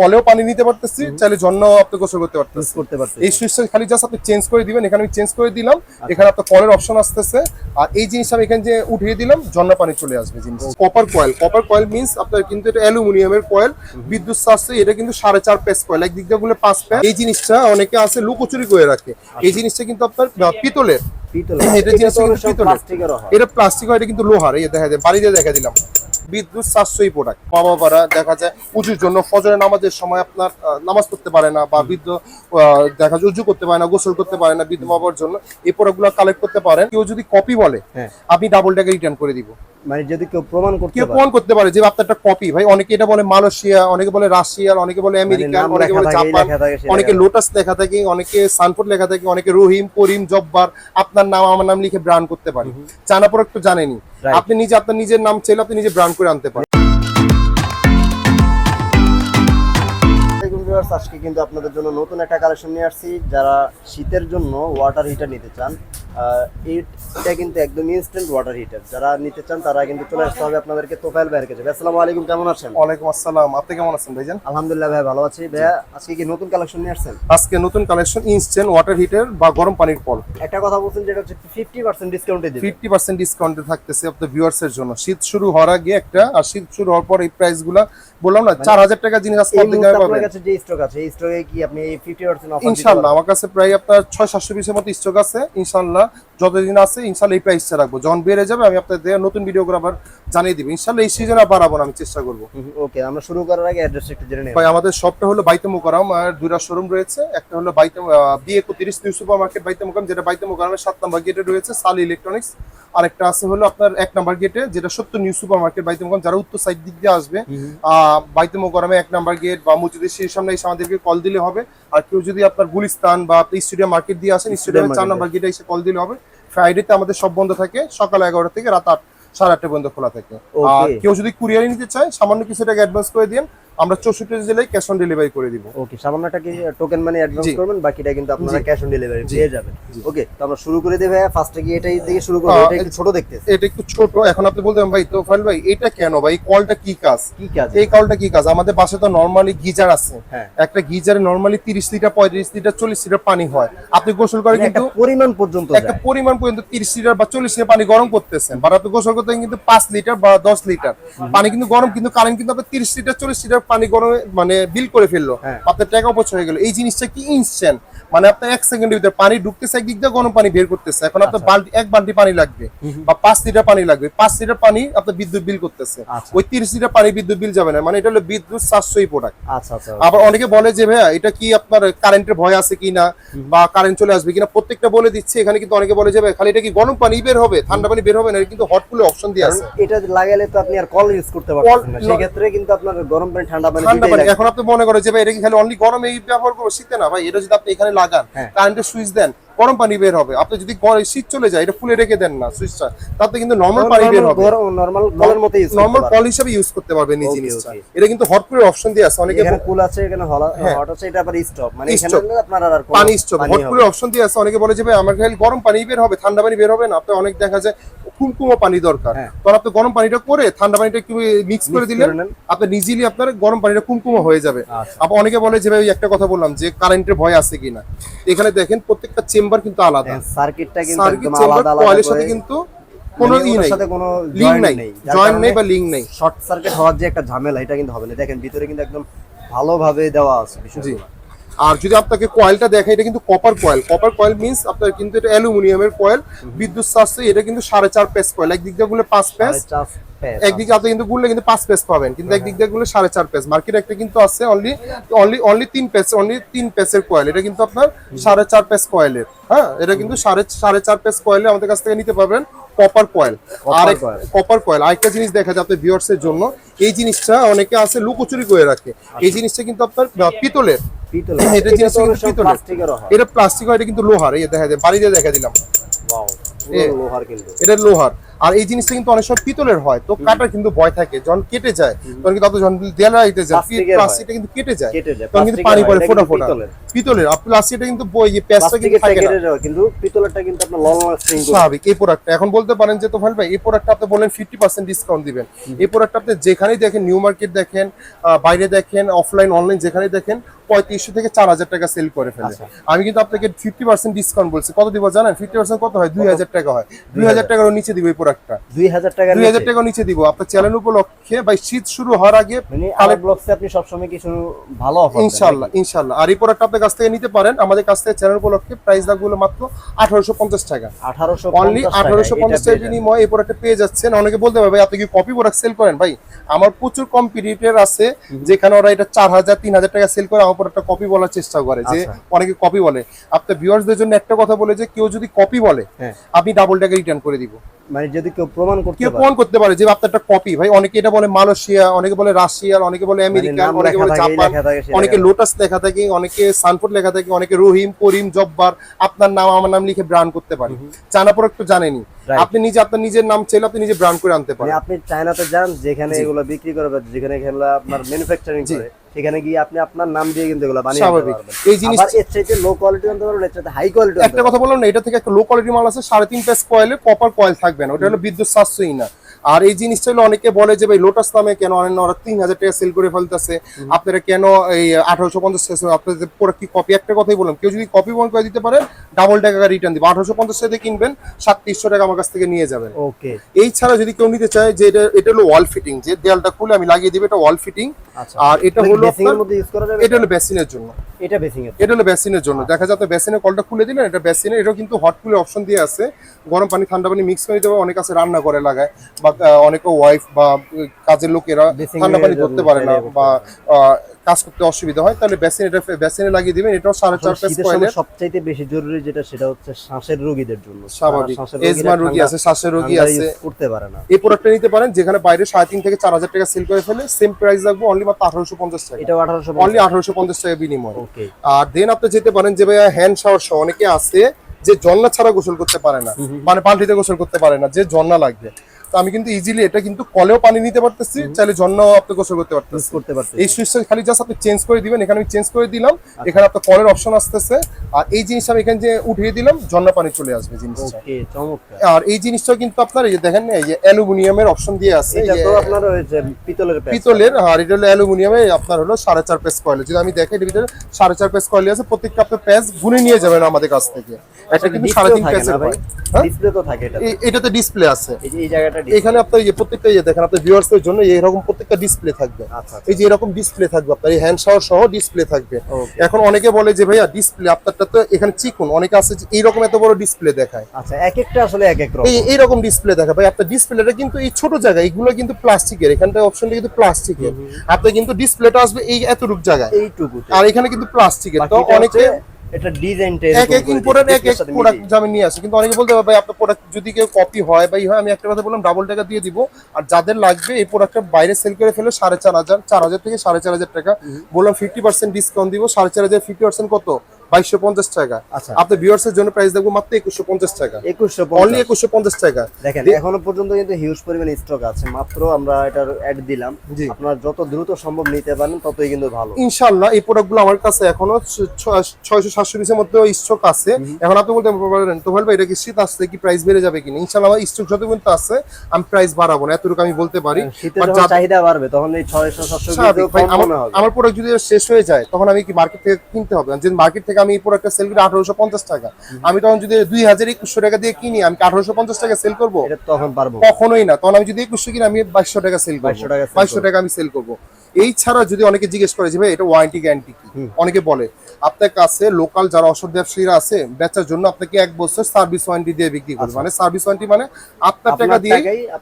কলেও পানি নিতে পারতেছি চাইলে ঝর্ণা আপনি গোসল করতে পারতেছি। করতে পারতেছি। এই সুইচটা খালি জাস্ট আপনি চেঞ্জ করে দিবেন এখানে আমি চেঞ্জ করে দিলাম এখানে আপনার কলের অপশন আসতেছে। আর এই জিনিসটা আমি এখানে যে উঠিয়ে দিলাম ঝর্ণা পানি চলে আসবে জিনিস copper coil copper coil means আপনার কিন্তু এটা অ্যালুমিনিয়ামের কয়েল বিদ্যুৎ চার্জে এটা কিন্তু সাড়ে চার পেস কয়েল একদিক দিয়ে বলে পাঁচ পেস এই জিনিসটা অনেকে আছে লুকোচুরি করে রাখে। এই জিনিসটা কিন্তু আপনার পিতলের। পিতল এটা জিনিস পিতলের। এটা প্লাস্টিক হয় এটা কিন্তু লোহার। এই দেখা যায় বাড়ি দিয়ে দেখা দিলাম। বিদ্যুৎ সাশ্রয়ী প্রোডাক্ট মা বাবারা দেখা যায় উঁচুর জন্য ফজরের নামাজের সময় আপনার নামাজ পড়তে পারে না বা বৃদ্ধ দেখা যায় উজু করতে পারে না গোসল করতে পারে না বৃদ্ধ বাবার জন্য এই প্রোডাক্টগুলো কালেক্ট করতে পারেন। কেউ যদি কপি বলে। আপনি ডাবল টাকা রিটার্ন করে দিব। মানে যদি কেউ প্রমাণ করতে কেউ প্রমাণ করতে পারে যে আপনার একটা কপি ভাই অনেকে এটা বলে মালয়েশিয়া অনেকে বলে রাশিয়া অনেকে বলে আমেরিকা মানে অনেকে বলে জাপান অনেকে লোটাস লেখা থাকে অনেকে সানফুড লেখা থাকে অনেকে রহিম করিম জব্বার আপনার নাম আমার নাম লিখে ব্রান্ড করতে পারে। চানা প্রোডাক্ট তো জানেনি. আপনি নিজে আপনার নিজের নাম চাইলে আপনি নিজে ব্রান্ড করে আনতে পারেন। আজকে কিন্তু আপনাদের জন্য নতুন একটা কালেকশন নিয়ে আসছি। যারা শীতের জন্য ওয়াটার হিটার নিতে চান এটা কিন্তু একদম ইনস্ট্যান্ট ওয়াটার হিটার যারা নিতে চান তারা কিন্তু চলে আসতে হবে আপনাদেরকে তোফাইল ভাইয়ের কাছে। আসসালামু আলাইকুম কেমন আছেন? ওয়ালাইকুম আসসালাম। আপনি কেমন আছেন ভাইজান? আলহামদুলিল্লাহ ভাই ভালো আছি। ভাইয়া আজকে কি নতুন কালেকশন নিয়ে আসছেন? আজকে নতুন কালেকশন ইনস্ট্যান্ট ওয়াটার হিটার বা গরম পানির কল। একটা কথা বলছেন যেটা হচ্ছে ফিফটি পার্সেন্ট ডিসকাউন্টে দিবে। ফিফটি পার্সেন্ট ডিসকাউন্টে থাকতেছে আপনার ভিউয়ার্স এর জন্য। শীত শুরু হওয়ার আগে একটা আর শীত শুরু হওয়ার পর এই প্রাইসগুলা বললাম না চার হাজার টাকা জিনিস আজকে আপনি গায়ে আপনার কাছে যে স্টক আছে এই স্টকে কি আপনি এই ফিফটি পার্সেন্ট অফার ইনশাল্লাহ আমার কাছে প্রায় আপনার ছয় সাতশো পিসের মতো স্টক আছে। ইনশাল্লাহ যতদিন আছে ইনশাল্লাহ এই প্রাইসটা রাখব। যখন বেড়ে যাবে আমি আপনাদের নতুন ভিডিও করে আবার জানিয়ে দিব। ইনশাল্লাহ এই সিজনে আবার বাড়াবো আমি চেষ্টা করব। ওকে আমরা শুরু করার আগে অ্যাড্রেস একটু জেনে নেব। ভাই আমাদের শপটা হলো বাইতে মোকারাম আর দুইটা শোরুম রয়েছে। একটা হলো বাইতে বি একত্রিশ নিউ সুপার মার্কেট বাইতে মোকারাম যেটা বাইতে মোকারামের সাত নম্বর গেটে রয়েছে সাল ইলেকট্রনিক্স আর একটা আছে হলো আপনার এক নাম্বার গেটে যেটা সত্য নিউ সুপার মার্কেট বাইতে মোকারাম যারা উত্তর সাইড দিক দিয়ে আসবে আহ, বাইতে মোকারামে এক নাম্বার গেট বা মসজিদের সেই সামনে এসে আমাদেরকে কল দিলে হবে। আর কেউ যদি আপনার গুলিস্তান বা আপনি স্টেডিয়াম মার্কেট দিয়ে আসেন স্টেডিয়ামের চার নাম্বার গেটে এসে কল দিলে হবে। ফ্রাইডেতে আমাদের সব বন্ধ থাকে সকাল এগারোটা থেকে রাত আট সাড়ে আটটা পর্যন্ত খোলা থাকে। আর কেউ যদি কুরিয়ারে নিতে চায় সামান্য কিছু টাকা অ্যাডভান্স করে দিন আমরা চৌষট্টি জেলায় ক্যাশ অন ডেলিভারি করে দিব। ওকে সামান্য টাকা টোকেন মানি অ্যাডভান্স করবেন? বাকিটা কিন্তু আপনারা ক্যাশ অন ডেলিভারি পেয়ে যাবেন। ওকে তো আমরা শুরু করে দেবে ফার্স্টে কি এটাই দিয়ে শুরু করব। এটা একটু ছোট দেখতেছি। এটা একটু ছোট। এখন আপনি বলতে ভাই তো ফাইল ভাই এটা কেন? ভাই কলটা কি কাজ? কি কাজ? এই কলটা কি কাজ? আমাদের বাসায় তো নরমালি গিজার আছে। হ্যাঁ। একটা গিজারে নরমালি তিরিশ লিটার পঁয়ত্রিশ লিটার চল্লিশ লিটার পানি হয়। আপনি গোসল করে মানে কিন্তু পরিমাণ পর্যন্ত একটা পরিমাণ পর্যন্ত তিরিশ লিটার বা চল্লিশ লিটার পানি গরম করতেছেন। বা আপনি গোসল করতে কিন্তু পাঁচ লিটার বা দশ লিটার পানি কিন্তু গরম কিন্তু কারেন্ট কিন্তু আপনার তিরিশ লিটার চল্লিশ লিটার পানি গরমে মানে বিল করে ফেলল হ্যাঁ। আপনার টাকা অপচয় হয়ে গেল এই জিনিসটা কি ইনস্ট্যান্ট মানে আপনার এক সেকেন্ডের ভিতরে পানি ঢুকতেছে একদিক দিয়ে গরম পানি বের করতেছে। এখন আপনার আচ্ছা। বালতি এক বালতি পানি লাগবে বা পাঁচ লিটার পানি লাগবে। পাঁচ লিটার পানি আপনার বিদ্যুৎ বিল করতেছে। আচ্ছা। ওই তিরিশ লিটার পানি বিদ্যুৎ বিল যাবে না। মানে এটা হলো বিদ্যুৎ সাশ্রয়ী প্রোডাক্ট আচ্ছা আবার অনেকে বলে যে ভাইয়া এটা কি আপনার কারেন্টের ভয় আছে কিনা বা কারেন্ট চলে আসবে কিনা প্রত্যেকটা বলে দিচ্ছে। এখানে কিন্তু অনেকে বলে যে ভাই খালি এটা কি গরম পানি বের হবে? ঠান্ডা পানি বের হবে না? কিন্তু হট কুলে অপশন দিয়ে আছে। এটা লাগালে তো আপনি আর কল ইউজ করতে পারবেন না। কল- সেই ক্ষেত্রে কিন্তু আপনার গরম পানি ঠান্ডা পানি ঠান্ডা পানি। এখন আপনি মনে করেন যে ভাই এটা কি খালি অনলি গরমে ব্যবহার করব? শীতে না ভাই এটা যদি আপনি এখানে লাগান হ্যাঁ। কারেন্টের সুইচ দেন গরম পানি বের হবে। আপনি যদি শীত চলে যায় এটা খুলে রেখে দেন না সুইচটা তাতে কিন্তু নর্মাল পানি বের হবে। নরমাল কলের মতো ইউজ নর্মাল কল হিসেবে ইউজ করতে পারবেন এই জিনিসটা। এটা কিন্তু হট করে অপশন দিয়ে আছে অনেকে এখানে কুল আছে এখানে হ্যাঁ। হট আছে এটা আবার স্টপ মানে এখানে. আপনার আর পানি স্টপ হট করে অপশন দিয়ে আছে অনেকে বলে যে ভাই আমার খালি গরম পানি বের হবে ঠান্ডা পানি বের হবে না। আপনি অনেক দেখা যায় কুমকুমো পানি দরকার। হ্যাঁ। তখন আপনি গরম পানিটা করে ঠান্ডা পানিটা একটু মিক্স করে দিলেন আপনি ইজিলি আপনার গরম পানিটা কুমকুমো হয়ে যাবে। আচ্ছা। আবার অনেকে বলে যে ভাই একটা কথা বললাম যে কারেন্টের ভয় আছে কিনা। এখানে দেখেন প্রত্যেকটা চেম্বার কিন্তু আলাদা। সার্কিটটা কিন্তু সার্কিট একদম আলাদা আলাদা কয়েলের সাথে কিন্তু কোনো মানে ই নাই। সাথে কোনো লিঙ্ক নাই। যার জয়েন্ট নেই বা লিঙ্ক নেই। শর্ট সার্কিট হওয়ার যে একটা ঝামেলা এটা কিন্তু হবে না। দেখেন ভিতরে কিন্তু একদম ভালোভাবে দেওয়া আছে বিষয়গুলো। আর যদি আপনাকে কয়েলটা দেখে এটা কিন্তু copper coil copper coil means আপনার কিন্তু এটা অ্যালুমিনিয়ামের কয়েল বিদ্যুৎ চার্জে এটা কিন্তু সাড়ে চার পেস কয়েল একদিক দিয়ে গুলো পাঁচ পেস পেস একদিকে আপনি কিন্তু গুললে কিন্তু পাঁচ পেস পাবেন কিন্তু একদিক দিয়ে গুলো সাড়ে চার পেস মার্কেট একটা কিন্তু আছে অনলি অনলি অনলি তিন পেস অনলি তিন পেসের কয়েল এটা কিন্তু আপনার সাড়ে চার পেস কয়েলের হ্যাঁ এটা কিন্তু সাড়ে সাড়ে চার পেস কয়েলে আমাদের কাছ থেকে নিতে পারবেন। কপার কয়েল আর কপার কয়েল আরেকটা জিনিস দেখা যায় আপনার ভিউয়ার্স এর জন্য এই জিনিসটা অনেকে আছে লুকোচুরি করে রাখে। এই জিনিসটা কিন্তু আপনার পিতলের। পিতল এটা জিনিস কিন্তু পিতলের। হয়। এটা প্লাস্টিক হয় এটা কিন্তু লোহার এই দেখা যায় বাড়িতে দেখা দিলাম। লোহার কিন্তু। এটা লোহার। আর এই জিনিসটা কিন্তু অনেক সময় পিতলের হয়। তো কাটার কিন্তু ভয় থাকে যখন কেটে যায় তখন কিন্তু যখন দেয়ালে আইতে যায় প্লাস্টিকটা কিন্তু কেটে যায়। তখন কিন্তু পানি পড়ে ফোটা ফোটা পিতলের। আর প্লাস এটা কিন্তু বই যে প্যাচটা কিন্তু থাকে না। কিন্তু পিতলেরটা কিন্তু আপনার লং লাস্টিং স্বাভাবিক। এই প্রোডাক্টটা এখন বলতে পারেন যে তোফাইল ভাই এই প্রোডাক্টটা আপনি বলেন ফিফটি পার্সেন্ট ডিসকাউন্ট দিবেন। এই প্রোডাক্টটা আপনি যেখানেই দেখেন নিউ মার্কেট দেখেন বাইরে দেখেন অফলাইন অনলাইন যেখানেই দেখেন পঁয়ত্রিশশো থেকে চার হাজার টাকা সেল করে ফেলে। আচ্ছা। আমি কিন্তু আপনাকে ফিফটি পার্সেন্ট ডিসকাউন্ট বলছি। কত দিব জানেন? ফিফটি পার্সেন্ট কত হয়? দুই হাজার টাকা হয়। দুই হাজার টাকার নিচে দিব এই প্রোডাক্টটা দুই হাজার টাকা দুই হাজার টাকা নিচে দিব। আপনার চ্যানেল উপলক্ষে ভাই শীত শুরু হওয়ার আগে মানে ব্লগসে আপনি সবসময় কিছু ভালো অফার আর এই প্রোডাক্ট আপনার কাছ থেকে নিতে পারেন। আমাদের কাছ থেকে চ্যানেল উপলক্ষে প্রাইস মাত্র আঠারোশো পঞ্চাশ টাকা। আঠারোশো অনলি আঠারোশো পঞ্চাশ টাকার বিনিময়ে এই প্রোডাক্টে পেয়ে যাচ্ছেন। অনেকে বলতে পারবে আপনি কি কপি প্রোডাক্ট সেল করেন? ভাই আমার প্রচুর কম্পিটিটর আছে যেখানে ওরা এটা চার হাজার তিন হাজার টাকা সেল করে আমার প্রোডাক্টটা কপি বলার চেষ্টা করে যে আচ্ছা। অনেকে কপি বলে। আপনার ভিউয়ার্সদের জন্য একটা কথা বলে যে কেউ যদি কপি বলে হ্যাঁ। আপনি ডাবল টাকা রিটার্ন করে দিব। মানে যদি কেউ প্রমাণ করতে কেউ পারে। প্রমাণ করতে পারে যে আপনার একটা কপি ভাই অনেকে এটা বলে মালয়েশিয়া অনেকে বলে রাশিয়ার অনেকে বলে আমেরিকা মানে অনেকে বলে জাপান অনেকে লোটাস লেখা থাকে অনেকে সানফুড লেখা থাকে অনেকে রহিম করিম জব্বার আপনার নাম আমার নাম লিখে ব্রান্ড করতে পারি। জানা প্রোডাক্ট তো জানেনি। আপনি নিজে আপনার নিজের নাম চাইলে আপনি নিজে ব্রান্ড করে আনতে মানে পারেন। আপনি চায়নাতে যান যেখানে। এগুলো বিক্রি করে বা যেখানে খেলা আপনার ম্যানুফ্যাকচারিং করে সেখানে গিয়ে আপনি আপনার নাম দিয়ে কিন্তু এগুলো বানিয়ে স্বাভাবিক। এই জিনিস আবার এর চাইতে লো কোয়ালিটি আনতে পারবেন এর চাইতে হাই কোয়ালিটি একটা কথা বললাম না এটা থেকে একটা লো কোয়ালিটি মাল আছে সাড়ে তিন পেস কয়েলে কপার কয়েল থাকবে না ওটা হলো বিদ্যুৎ সাশ্রয়ী না। আর এই জিনিসটা হলো অনেকে বলে যে ভাই লোটাস নামে কেন অনেক ওরা তিন হাজার টাকা সেল করে ফেলতেছে। আপনারা কেন এই আঠারোশো পঞ্চাশ টাকা আপনাদের পুরো কি কপি একটা কথাই বললাম কেউ যদি কপি বন্ধ করে দিতে পারেন ডাবল টাকা রিটার্ন দিব। আঠারোশো পঞ্চাশ টাকা কিনবেন সাতত্রিশশো টাকা আমার কাছ থেকে নিয়ে যাবেন। ওকে। এই ছাড়া যদি কেউ নিতে চায় যে এটা এটা হলো ওয়াল ফিটিং যে দেয়ালটা খুলে আমি লাগিয়ে দিব এটা ওয়াল ফিটিং আচ্ছা। আর এটা হলো করা যাবে এটা? হলো বেসিনের জন্য। এটা বেসিং এর এটা হলো বেসিনের জন্য। দেখা যাচ্ছে বেসিনের কলটা খুলে দিলেন এটা বেসিনের এটাও কিন্তু হট কুলে অপশন দিয়ে আছে। গরম পানি ঠান্ডা পানি মিক্স করে দিতে অনেক আছে রান্না করে লাগায়। বা অনেক ওয়াইফ বা কাজের লোকেরা ঠান্ডা পানি করতে ধরতে পারে না বা কাজ করতে অসুবিধা হয় তাহলে বেসিন এটা বেসিনে লাগিয়ে দিবেন এটাও সাড়ে চার পেস কয়েলের সবচাইতে বেশি জরুরি যেটা সেটা হচ্ছে শ্বাসের রোগীদের জন্য। স্বাভাবিক। এজমা রোগী আছে শ্বাসের রোগী আছে। করতে পারে না। এই প্রোডাক্টটা নিতে পারেন যেখানে বাইরে সাড়ে তিন থেকে চার হাজার টাকা সেল করে ফেলে সেম প্রাইস রাখব অনলি মাত্র আঠারোশো পঞ্চাশ টাকা। এটাও আঠারোশো অনলি আঠারোশো পঞ্চাশ টাকা বিনিময়। আর দেন আপনি যেতে পারেন যে ভাইয়া হ্যান্ড শাওয়ার সহ অনেকে আছে যে জন্না ছাড়া গোসল করতে পারে না। মানে পাল্টিতে গোসল করতে পারে না যে জন্না লাগবে। তো আমি কিন্তু ইজিলি এটা কিন্তু কলেও পানি নিতে পারতেছি চাইলে জন্নাও আপনি গোসল করতে পারতেছি। করতে পারছে এই সুইচটা খালি জাস্ট আপনি চেঞ্জ করে দিবেন এখানে আমি চেঞ্জ করে দিলাম এখানে আপনার কলের অপশন আসতেছে। আর এই জিনিসটা আমি এখানে যে উঠিয়ে দিলাম জন্না পানি চলে আসবে জিনিসটা। ওকে চমৎকার। আর এই জিনিসটা কিন্তু আপনার এই যে দেখেন না এই যে অ্যালুমিনিয়ামের অপশন দিয়ে আছে এটা তো আপনার ওই যে পিতলের পিতলের আর এটা হলো অ্যালুমিনিয়ামে আপনার হলো সাড়ে চার পেস কয়েল যদি আমি দেখাই এর ভিতরে সাড়ে চার পেস কয়েল আছে প্রত্যেকটা আপনার পেস গুনে নিয়ে যাবেন আমাদের কাছ থেকে। এটা কিন্তু সাড়ে তিন থাকে পেসের না ভাই হয়? ডিসপ্লে তো থাকে এটা। এটাতে ডিসপ্লে আছে। এই যে এই জায়গাটা। এখানে আপনার এই প্রত্যেকটা ইয়ে দেখেন আপনার ভিউয়ার্স এর জন্য এরকম প্রত্যেকটা ডিসপ্লে থাকবে। আচ্ছা এই যে এরকম ডিসপ্লে থাকবে আপনার এই হ্যান্ড শাওয়ার সহ ডিসপ্লে থাকবে। এখন অনেকে বলে যে ভাইয়া ডিসপ্লে আপনারটা তো এখানে চিকুন। অনেকে আছে যে এইরকম এত বড় ডিসপ্লে দেখায়। আচ্ছা এক একটা আসলে এক এক রকম। এই এইরকম ডিসপ্লে দেখা ভাই আপনার ডিসপ্লেটা কিন্তু এই ছোট জায়গায় এগুলো কিন্তু প্লাস্টিকের এখানটা অপশনটা কিন্তু প্লাস্টিকের আপনার কিন্তু ডিসপ্লেটা আসবে এই এতটুক জায়গায়। এইটুকু আর এখানে কিন্তু প্লাস্টিকের তো অনেকে এটা ডিজাইনটা এক এক ইম্পোর্টেন্ট এক এক প্রোডাক্ট আমি নিয়ে আসি। কিন্তু অনেকে বলতে ভাই আপনার প্রোডাক্ট যদি কেউ কপি হয় বা ই হয় আমি একটা কথা বললাম ডাবল টাকা দিয়ে দিব। আর যাদের লাগবে এই প্রোডাক্টটা বাইরে সেল করে ফেলে সাড়ে চার হাজার চার হাজার থেকে সাড়ে চার হাজার টাকা। বললাম ফিফটি পার্সেন্ট ডিসকাউন্ট দিব সাড়ে চার হাজার ফিফটি পার্সেন্ট কত? বাইশশো পঞ্চাশ টাকা। আচ্ছা। আপনার ভিউয়ার্স এর জন্য প্রাইস দেখব মাত্র একুশশো পঞ্চাশ টাকা। একুশশো অনলি একুশশো পঞ্চাশ টাকা। দেখেন এখনও পর্যন্ত কিন্তু হিউজ পরিমাণ স্টক আছে। মাত্র আমরা এটার অ্যাড দিলাম। জি। যত দ্রুত সম্ভব নিতে পারেন ততই কিন্তু ভালো। ইনশাল্লাহ এই প্রোডাক্টগুলো আমার কাছে এখনও ছয়শো সাতশো পিসের মধ্যে স্টক আছে। এখন আপনি বলতে পারেন তো ভাই এটা কি শীত আসছে কি প্রাইস বেড়ে যাবে কিনা? ইনশাল্লাহ আমার স্টক যত পর্যন্ত আছে আমি প্রাইস বাড়াবো না এতটুকু আমি বলতে পারি। শীতে But যখন যা- চাহিদা বাড়বে তখন এই ছয়শো সাতশো আমার প্রোডাক্ট যদি শেষ হয়ে যায় তখন আমি কি মার্কেট থেকে কিনতে হবে? মার্কেট থেকে আমি এই প্রোডাক্টটা সেল করি আঠারোশো পঞ্চাশ টাকা। আমি তখন যদি দুই হাজার একুশশো টাকা দিয়ে কিনি আমি আঠারোশো পঞ্চাশ টাকা সেল করব? এটা তখন পারব। কখনোই না। তখন আমি যদি একুশশো কিনি আমি বাইশশো টাকা সেল 2200 করব। বাইশশো টাকা আমি সেল করব। এই ছাড়া যদি অনেকে জিজ্ঞেস করে যে ভাই এটা ওয়ারেন্টি গ্যারান্টি কি? অনেকে বলে আপনার কাছে লোকাল যারা অসৎ ব্যবসায়ীরা আছে বেচার জন্য আপনাকে এক বছর সার্ভিস ওয়ারেন্টি দিয়ে বিক্রি করবে। আচ্ছা। মানে সার্ভিস ওয়ারেন্টি মানে আপনার টাকা দিয়ে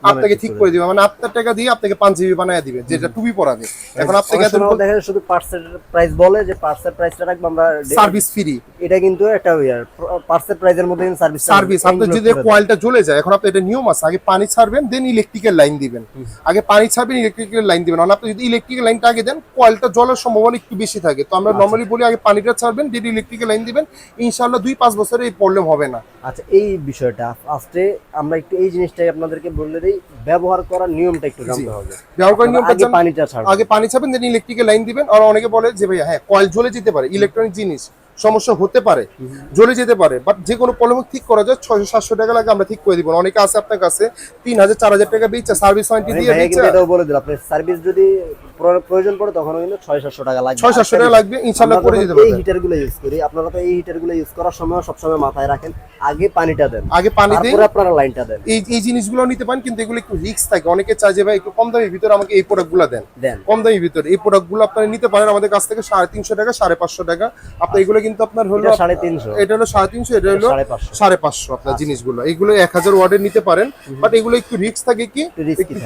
আপনাকে ঠিক করে দিবে। মানে আপনার টাকা দিয়ে আপনাকে পাঞ্জাবি বানায় দিবে যেটা টুপি পরাবে। এখন আপনাকে অনেক সময় দেখা যায় শুধু পার্সের প্রাইস বলে যে পার্সের প্রাইসটা রাখব আমরা সার্ভিস ফ্রি এটা কিন্তু একটা ইয়ার পার্সের প্রাইসের মধ্যে সার্ভিস সার্ভিস আপনার যদি কয়েলটা জ্বলে যায় এখন আপনি এটা নিয়ম আছে আগে পানি ছাড়বেন দেন ইলেকট্রিক্যাল লাইন দিবেন। আগে পানি ছাড়বেন ইলেকট্রিক্যাল লাইন দিবেন। আপনি যদি ইলেকট্রিক্যাল লাইনটা আগে দেন কয়েলটা জলের সম্ভাবনা একটু বেশি থাকে। তো আমরা আচ্ছা। নর্মালি বলি আগে পানিটা ছাড়বেন দেন ইলেকট্রিক্যাল লাইন দিবেন ইনশাআল্লাহ দুই পাঁচ বছরে এই প্রবলেম হবে না। আচ্ছা এই বিষয়টা ফার্স্টে আমরা একটু এই জিনিসটাই আপনাদেরকে বলে দিই ব্যবহার করার নিয়মটা একটু জানতে হবে। ব্যবহার করার নিয়মটা আগে? পানিটা ছাড়বেন আগে পানি ছাড়বেন দেন ইলেকট্রিক্যাল লাইন দিবেন। আর অনেকে বলে যে ভাই হ্যাঁ কয়েল জ্বলে যেতে পারে ইলেকট্রনিক জিনিস সমস্যা হতে পারে জ্বলে যেতে পারে বাট যে কোনো প্রবলেম ঠিক করা যায় ছয়শো সাতশো টাকা লাগে আমরা ঠিক করে দিব। অনেকে আছে আপনার কাছে তিন হাজার চার হাজার টাকা বেচছে সার্ভিস ওয়ারেন্টি দিয়ে বলে দিল আপনার সার্ভিস যদি প্রয়োজন পড়ে তখন কিন্তু ছয় সাতশো টাকা লাগবে। ছয় সাতশো টাকা লাগবে ইনশাল্লাহ করে দিতে এই পারবেন। হিটারগুলো ইউজ করি। আপনারা তো এই হিটারগুলো ইউজ করার সময় সবসময় মাথায় রাখেন আগে পানিটা দেন। আগে পানি দিই তারপরে আপনারা লাইনটা দেন। এই এই জিনিসগুলো নিতে পারেন কিন্তু এগুলো একটু রিস্ক থাকে। অনেকে চায় যে ভাই একটু কম দামের ভিতরে আমাকে এই প্রোডাক্টগুলো দেন। দেন। কম দামের ভিতরে। এই প্রোডাক্টগুলো আপনারা নিতে পারেন আমাদের কাছ থেকে সাড়ে তিনশো টাকা সাড়ে পাঁচশো টাকা। আপনার এগুলো কিন্তু আপনার হলো সাড়ে তিনশো। এটা হলো সাড়ে তিনশো এটা হলো সাড়ে পাঁচশো। আপনার জিনিসগুলো। এগুলো এক হাজার ওয়ার্ডের নিতে পারেন। বাট এগুলো একটু রিস্ক থাকে কি।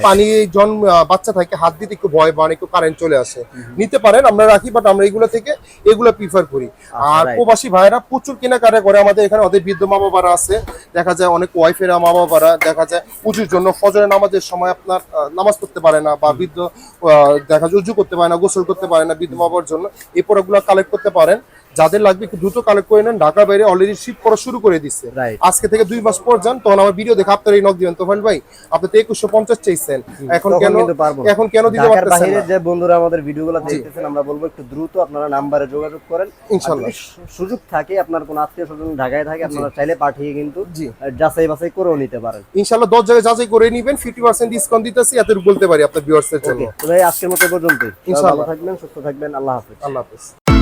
পানি জন বাচ্চা থাকে হাত দিতে একটু ভয় পান একটু কারেন্ট চলে আসে। নিতে পারেন আমরা রাখি বাট আমরা এগুলো থেকে এগুলো প্রিফার করি। আর প্রবাসী ভাইরা প্রচুর কেনাকাটা করে। আমাদের এখানে অনেক বৃদ্ধ মা বাবারা আছে। দেখা যায় অনেক ওয়াইফেরা মা বাবারা দেখা যায় উঁচুর জন্য ফজরের নামাজের সময় আপনার নামাজ পড়তে পারে না বা বৃদ্ধ দেখা যায় উজু করতে পারে না গোসল করতে পারে না বৃদ্ধ মা বাবার জন্য। এই প্রোডাক্টগুলো কালেক্ট করতে পারেন। যাদের লাগবে একটু দ্রুত কালেক্ট করে নেন ঢাকা বাইরে অলরেডি শিপ করা শুরু করে দিচ্ছে আজকে থেকে দুই মাস পর যান তখন আমার ভিডিও দেখে আপনার এই নক দিবেন। তোফাইল ভাই আপনি তো একুশশো পঞ্চাশ চাইছেন। এখন কেন এখন কেন দিতে ঢাকার পারতেছেন যে বন্ধুরা আমাদের ভিডিও ভিডিওগুলো দেখতেছেন আমরা বলব একটু দ্রুত আপনারা নাম্বারে যোগাযোগ করেন। ইনশাল্লাহ। সুযোগ থাকে আপনার কোনো আত্মীয় স্বজন ঢাকায় থাকে আপনারা চাইলে পাঠিয়ে কিন্তু যাচাই বাছাই করেও নিতে পারেন। ইনশাল্লাহ দশ জায়গায় যাচাই করে নিবেন ফিফটি পার্সেন্ট ডিসকাউন্ট দিতেছি এত বলতে পারি আপনার ভিউয়ার্সের জন্য। আজকের মতো পর্যন্ত ইনশাআল্লাহ। থাকবেন সুস্থ থাকবেন আল্লাহ হাফেজ। আল্লাহ হাফেজ।